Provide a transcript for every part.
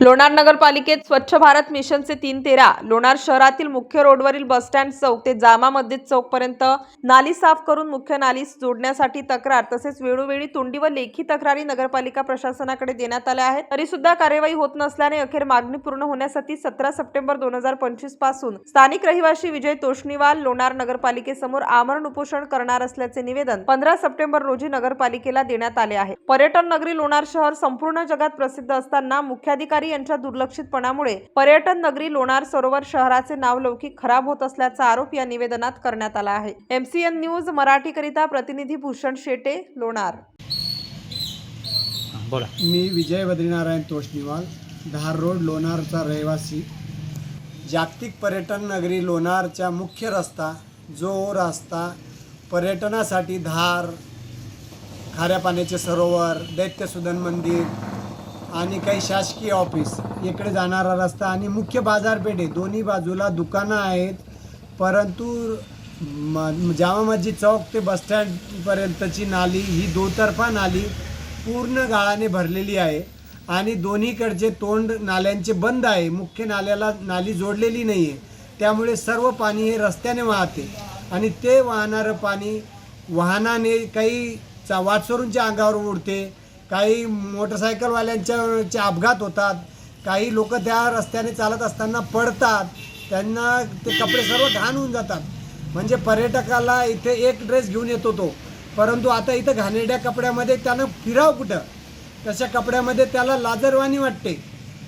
Lonar नगरपालिकेत स्वच्छ भारत मिशनचे तीन तेरा लोणार शहरातील मुख्य रोडवरील बसस्टँड चौक ते जामा मस्जिद चौकपर्यंत नाली साफ करून मुख्य नालीस जोडण्यासाठी तक्रार तसेच वेळोवेळी तोंडी व लेखी तक्रारी नगरपालिका प्रशासनाकडे देण्यात आल्या आहेत. तरी सुद्धा कार्यवाही होत नसल्याने अखेर मागणी पूर्ण होण्यासाठी सतरा सप्टेंबर दोन हजार पंचवीसपासून स्थानिक रहिवासी विजय तोष्णीवाल लोणार नगरपालिकेसमोर आमरण उपोषण करणार असल्याचे निवेदन पंधरा सप्टेंबर रोजी नगरपालिकेला देण्यात आले आहे. पर्यटन नगरी लोणार शहर संपूर्ण जगात प्रसिद्ध असताना मुख्याधिकारी यांच्या दुर्लक्षितपणामुळे पर्यटन नगरी लोणार सरोवर शहराचे नावलौकिक खराब होत असल्याचा आरोप या निवेदनात करण्यात आला आहे. एमसीएन न्यूज मराठीकरिता प्रतिनिधी भूषण शेटे लोणार. बोला. मी विजय बद्रीनारायण तोष्णीवाल धार रोड लोणारचा रहिवासी. जागतिक पर्यटन नगरी लोणारच्या मुख्य रस्ता जो रस्ता पर्यटनासाठी धार खाऱ्या पाण्याचे सरोवर दैत्यसुदन मंदिर आणि काही शासकीय ऑफिस इकडे जाणारा रस्ता आणि मुख्य बाजारपेठे दोन्ही बाजूला दुकानं आहेत. परंतु म जामा मस्जिद चौक ते बसस्टँडपर्यंतची नाली ही दोतर्फा नाली पूर्ण गाळाने भरलेली आहे. आणि दोन्हीकडचे तोंड नाल्यांचे बंद आहे. मुख्य नाल्याला नाली जोडलेली नाही आहे त्यामुळे सर्व पाणी हे रस्त्याने वाहते. आणि ते वाहणारं पाणी वाहनाने काही चा वाटसरूंच्या अंगावर उडते. काही मोटरसायकलवाल्यांच्या चे अपघात होतात काही लोक त्या रस्त्याने चालत असताना पडतात त्यांना ते कपडे सर्व घाण होऊन जातात. म्हणजे पर्यटकाला इथे एक ड्रेस घेऊन येतो तो परंतु आता इथं घाणेरड्या कपड्यामध्ये त्यानं फिराव कुठं? तशा कपड्यामध्ये त्याला लाजरवाणी वाटते.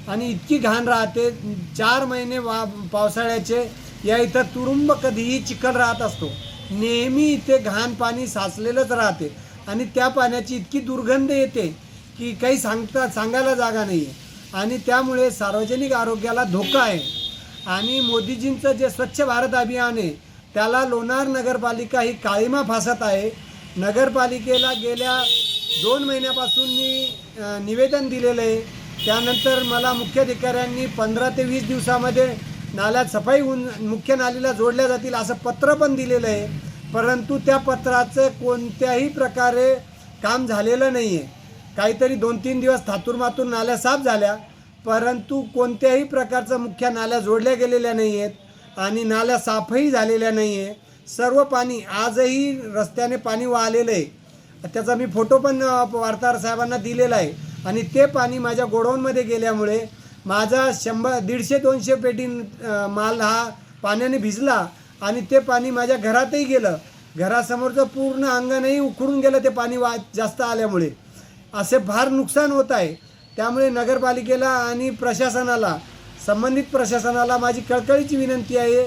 आणि इतकी घाण राहते चार महिने वा पावसाळ्याचे या इथं तुरुंब कधीही चिखल राहत असतो. नेहमी इथे घाण पाणी साचलेलंच राहते. आणि त्या पाण्याची इतकी दुर्गंध येते की काही सांगता सांगायला जागा नाही आहे आणि त्यामुळे सार्वजनिक आरोग्याला धोका आहे. आणि मोदीजींचं जे स्वच्छ भारत अभियान आहे त्याला लोणार नगरपालिका ही काळीमा फासत आहे. नगरपालिकेला गेल्या दोन महिन्यापासून मी निवेदन दिलेलं आहे. त्यानंतर मला मुख्याधिकाऱ्यांनी पंधरा ते वीस दिवसामध्ये नाल्यात सफाई होऊन मुख्य नालीला जोडल्या जातील असं पत्र पण दिलेलं आहे. परंतु त्या पत्राचं कोणत्याही प्रकारे काम झालेलं नाही आहे काहीतरी दोन तीन दिवस थातूरमातूर नाल्या साफ झाल्या परंतु कोणत्याही प्रकारचं मुख्य नाल्या जोडल्या गेलेल्या नाही आहेत आणि नाल्या साफही झालेल्या नाही आहे सर्व पाणी आजही रस्त्याने पाणी वाहलेलं आहे. त्याचा मी फोटो पण वार्ताहर साहेबांना दिलेला आहे. आणि ते पाणी माझ्या गोडाऊनमध्ये गेल्यामुळे माझा शंभर दीडशे दोनशे पेटी माल हा पाण्याने भिजला आणि ते पाणी माझ्या घरातही गेलं. घरासमोरचं पूर्ण अंगणही उखडून गेलं ते पाणी वा जास्त आल्यामुळे. असे फार नुकसान होत आहे. त्यामुळे नगरपालिकेला आणि प्रशासनाला संबंधित प्रशासनाला माझी कळकळीची विनंती आहे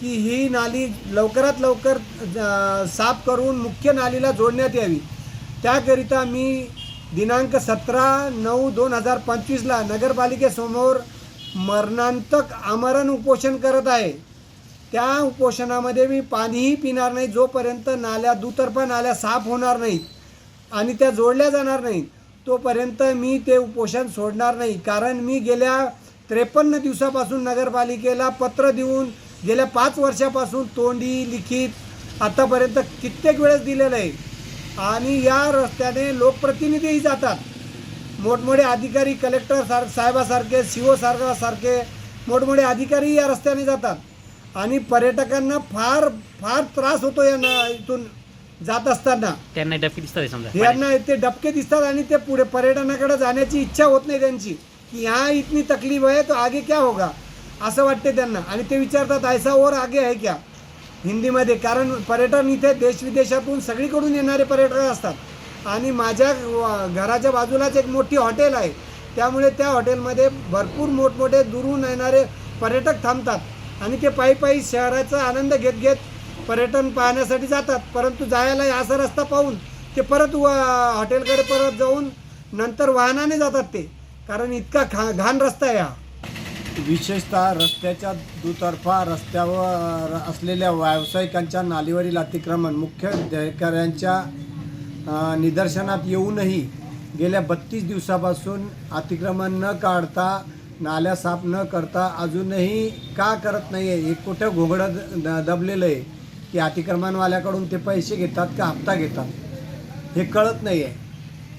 की ही नाली लवकरात लवकर साफ करून मुख्य नालीला जोडण्यात यावी. त्याकरिता मी दिनांक सतरा नऊ दोन हजार पंचवीसला नगरपालिकेसमोर मरणांतक आमरण उपोषण करत आहे. त्या उपोषणामध्ये मी पाणीही पिणार नाही जोपर्यंत नाल्या दुतर्फा नाल्या साफ होणार नाहीत आणि त्या जोडल्या जाणार नाहीत तोपर्यंत मी ते उपोषण सोडणार नाही. कारण मी गेल्या त्रेपन्न दिवसापासून नगरपालिकेला पत्र देऊन गेल्या पाच वर्षापासून तोंडी लिखित आत्तापर्यंत कित्येक वेळेस दिलेलं आहे. आणि या रस्त्याने लोकप्रतिनिधीही जातात. मोठमोठे अधिकारी कलेक्टर सार साहेबासारखे सी ओ सारखे मोठमोठे अधिकारी या रस्त्याने जातात. आणि पर्यटकांना फार फार त्रास होतो या न- इथून जात असताना. त्यांना डबकी दिसतात समजा. यांना ते डबके दिसतात आणि ते पुढे पर्यटनाकडे जाण्याची इच्छा होत नाही त्यांची. की यहाँ इतनी तकलीफ है तो आगे क्या होगा? असं वाटते त्यांना. आणि ते विचारतात ऐसा और आगे है क्या? हिंदीमध्ये. कारण पर्यटन इथे देशविदेशातून सगळीकडून येणारे पर्यटक असतात. आणि माझ्या घराच्या बाजूलाच एक मोठी हॉटेल आहे. त्यामुळे त्या हॉटेलमध्ये भरपूर मोठमोठे दुरून येणारे पर्यटक थांबतात. आणि ते पायी पायी शहराचा आनंद घेत घेत पर्यटन पाहण्यासाठी जातात. परंतु जायला असा रस्ता पाहून ते परत व हॉटेलकडे परत जाऊन नंतर वाहनाने जातात ते. कारण इतका खा घाण रस्ता आहे हा. विशेषतः रस्त्याच्या दुतर्फा रस्त्यावर असलेल्या व्यावसायिकांच्या नालीवरील अतिक्रमण मुख्य अधिकाऱ्यांच्या निदर्शनात येऊनही गेल्या बत्तीस दिवसापासून अतिक्रमण न काढता नाल्या साफ न करता अजूनही का करत नाही आहे हे कुठं घोगडं द- दबलेलं आहे? की अतिक्रमणवाल्याकडून ते पैसे घेतात का हप्ता घेतात? हे कळत नाही आहे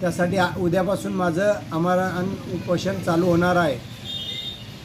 त्यासाठी उद्यापासून माझं आमरण उपोषण चालू होणार आहे.